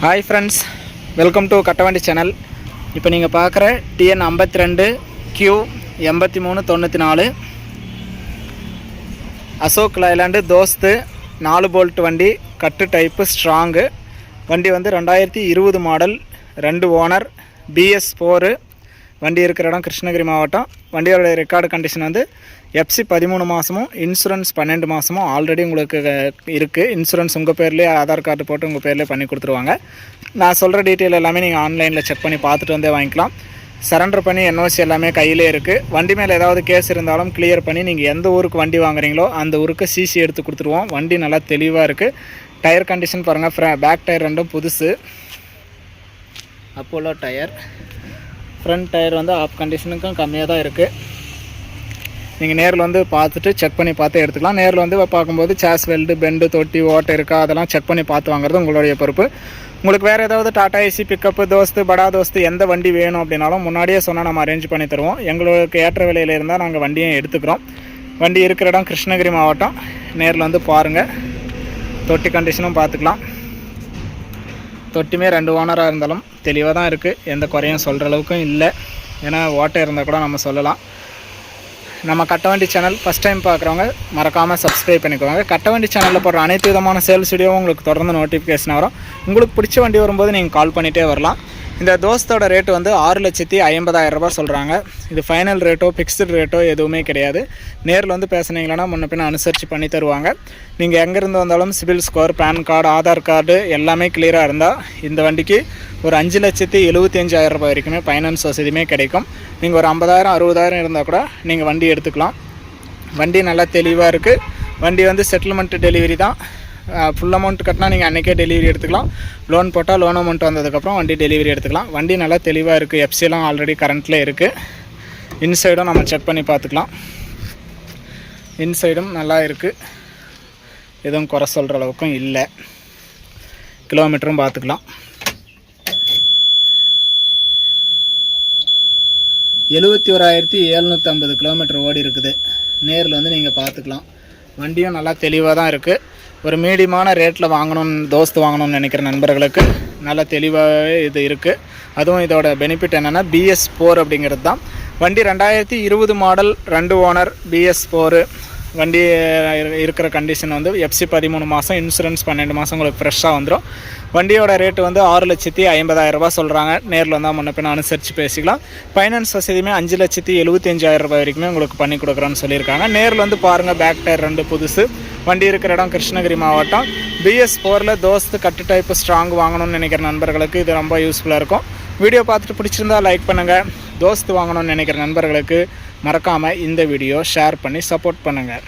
Hi friends welcome to Kattavandi channel இப்போ நீங்கள் பார்க்குற டிஎன் ஐம்பத்தி ரெண்டு கியூ எண்பத்தி மூணு தொண்ணூற்றி நாலு அசோக் லைலாண்டு தோஸ்து நாலு போல்ட் வண்டி கட்டு டைப்பு ஸ்ட்ராங்கு வண்டி வந்து ரெண்டாயிரத்தி இருபது மாடல் ரெண்டு ஓனர் பிஎஸ் ஃபோரு வண்டி இருக்கிற இடம் கிருஷ்ணகிரி மாவட்டம். வண்டியோடைய ரெக்கார்டு கண்டிஷன் வந்து எஃப்சி பதிமூணு மாதமும் இன்சூரன்ஸ் பன்னெண்டு மாதமும் ஆல்ரெடி உங்களுக்கு இருக்குது இன்சூரன்ஸ் உங்கள் பேர்லேயே ஆதார் கார்டு போட்டு உங்கள் பேர்லேயே பண்ணி கொடுத்துருவாங்க. நான் சொல்கிற டீட்டெயில் எல்லாமே நீங்கள் ஆன்லைனில் செக் பண்ணி பார்த்துட்டு வந்தே வாங்கிக்கலாம். சரண்டர் பண்ணி என்ஓசி எல்லாமே கையிலே இருக்குது வண்டி மேலே ஏதாவது கேஸ் இருந்தாலும் கிளியர் பண்ணி நீங்கள் எந்த ஊருக்கு வண்டி வாங்குறீங்களோ அந்த ஊருக்கு சிசி எடுத்து கொடுத்துருவோம். வண்டி நல்லா தெளிவாக இருக்குது டயர் கண்டிஷன் பாருங்கள் ஃப்ர பேக் டயர் ரெண்டும் புதுசு. அப்போலோ டயர் ஃப்ரண்ட் டயர் வந்து ஆஃப் கண்டிஷனுக்கும் கம்மியாக தான் இருக்குது நீங்கள் நேரில் வந்து பார்த்துட்டு செக் பண்ணி பார்த்து எடுத்துக்கலாம். நேரில் வந்து பார்க்கும்போது சேஸ் வெல்டு பெண்டு தொட்டி ஓட்டை இருக்கா? அதெல்லாம் செக் பண்ணி பார்த்து வாங்குறது உங்களுடைய பொறுப்பு. உங்களுக்கு வேறு ஏதாவது டாடா ஏசி பிக்கப்பு தோஸ்து படா தோஸ்து எந்த வண்டி வேணும் அப்படின்னாலும் முன்னாடியே சொன்னால் நம்ம அரேஞ்ச் பண்ணி தருவோம். எங்களுக்கு ஏற்ற விலையில் இருந்தால் நாங்கள் வண்டியும் எடுத்துக்கிறோம். வண்டி இருக்கிற இடம் கிருஷ்ணகிரி மாவட்டம். நேரில் வந்து பாருங்கள் தொட்டி கண்டிஷனும் பார்த்துக்கலாம். தொட்டியுமே ரெண்டு ஓனராக இருந்தாலும் தெளிவாக தான் இருக்குது எந்த குறையும் சொல்கிற அளவுக்கும் இல்லை. ஏன்னா ஓட்டை இருந்தால் கூட நம்ம சொல்லலாம். நம்ம கட்டவண்டி சேனல் ஃபஸ்ட் டைம் பார்க்குறவங்க மறக்காமல் சப்ஸ்கிரைப் பண்ணிக்கோங்க. கட்டவண்டி சேனலில் போடுற அனைத்து விதமான சேல்ஸ் வீடியோவும் உங்களுக்கு தொடர்ந்து நோட்டிஃபிகேஷன் வரும். உங்களுக்கு பிடிச்ச வண்டி வரும்போது நீங்கள் கால் பண்ணிகிட்டே வரலாம். இந்த தோஸ்தோட ரேட்டு வந்து ஆறு லட்சத்தி ஐம்பதாயிரம் ரூபாய் சொல்கிறாங்க இது ஃபைனல் ரேட்டோ ஃபிக்ஸ்டு ரேட்டோ எதுவுமே கிடையாது. நேரில் வந்து பேசுனீங்களா முன்ன பின்ன அனுசரித்து பண்ணி தருவாங்க. நீங்கள் எங்கேருந்து வந்தாலும் CIBIL score PAN card Aadhaar card எல்லாமே கிளியராக இருந்தால் இந்த வண்டிக்கு ஒரு அஞ்சு லட்சத்தி எழுபத்தி அஞ்சாயிரம் ரூபாய் வரைக்குமே ஃபைனான்ஸ் வசதியுமே கிடைக்கும். நீங்கள் ஒரு ஐம்பதாயிரம் அறுபதாயிரம் இருந்தால் கூட நீங்கள் வண்டி எடுத்துக்கலாம். வண்டி நல்லா தெளிவாக இருக்குது வண்டி வந்து செட்டில்மெண்ட் டெலிவரி தான். ஃபுல் அமௌண்ட் கட்டினா நீங்கள் அன்றைக்கே டெலிவரி எடுத்துக்கலாம். லோன் போட்டால் லோன் அமௌண்ட் வந்ததுக்கப்புறம் வண்டி டெலிவரி எடுத்துக்கலாம். வண்டி நல்லா தெளிவாக இருக்குது எஃப்சிலாம் ஆல்ரெடி கரண்ட்டில் இருக்குது இன்சைடும் நம்ம செக் பண்ணி பார்த்துக்கலாம். இன்சைடும் நல்லா இருக்குது எதுவும் குறை சொல்கிற அளவுக்கும் இல்லை. கிலோமீட்டரும் பார்த்துக்கலாம். எழுபத்தி ஓராயிரத்தி எழுநூற்றி ஐம்பது கிலோமீட்டர் ஓடி இருக்குது. நேரில் வந்து நீங்கள் பார்த்துக்கலாம். வண்டியும் நல்லா தெளிவாக தான் இருக்குது ஒரு மீடியமான ரேட்டில் வாங்கணும்னு தோஸ்து வாங்கணும்னு நினைக்கிற நண்பர்களுக்கு நல்ல தெளிவாகவே இது இருக்குது அதுவும் இதோட பெனிஃபிட் என்னென்னா பிஎஸ் ஃபோர் அப்படிங்கிறது தான். வண்டி ரெண்டாயிரத்தி இருபது மாடல் ரெண்டு ஓனர் பிஎஸ் ஃபோரு வண்டி இரு- இருக்கிற கண்டிஷன் வந்து எஃப்சி பதிமூணு மாதம் இன்சூரன்ஸ் பன்னெண்டு மாதம் உங்களுக்கு ஃப்ரெஷ்ஷாக வந்துடும் வண்டியோட ரேட்டு வந்து ஆறு லட்சத்தி ஐம்பதாயிரரூபா சொல்கிறாங்க நேரில் வந்தால் முன்ன பின்ன அனுசரித்து பேசிக்கலாம். ஃபைனான்ஸ் வசதியுமே அஞ்சு லட்சத்தி எழுபத்தஞ்சாயிரரூபா ரூபாய் வரைக்குமே உங்களுக்கு பண்ணி கொடுக்குறோன்னு சொல்லியிருக்காங்க. நேரில் வந்து பாருங்கள் பேக் டயர் ரெண்டு புதுசு. வண்டி இருக்கிற இடம் கிருஷ்ணகிரி மாவட்டம். பிஎஸ் ஃபோரில் தோஸ்து கட்டு டைப்பு ஸ்ட்ராங் வாங்கணும்னு நினைக்கிற நண்பர்களுக்கு இது ரொம்ப யூஸ்ஃபுல்லாக இருக்கும். வீடியோ பார்த்துட்டு பிடிச்சிருந்தா லைக் பண்ணுங்கள் தோஸ்து வாங்கணும்னு நினைக்கிற நண்பர்களுக்கு மறக்காமல் இந்த வீடியோ ஷேர் பண்ணி சப்போர்ட் பண்ணுங்கள்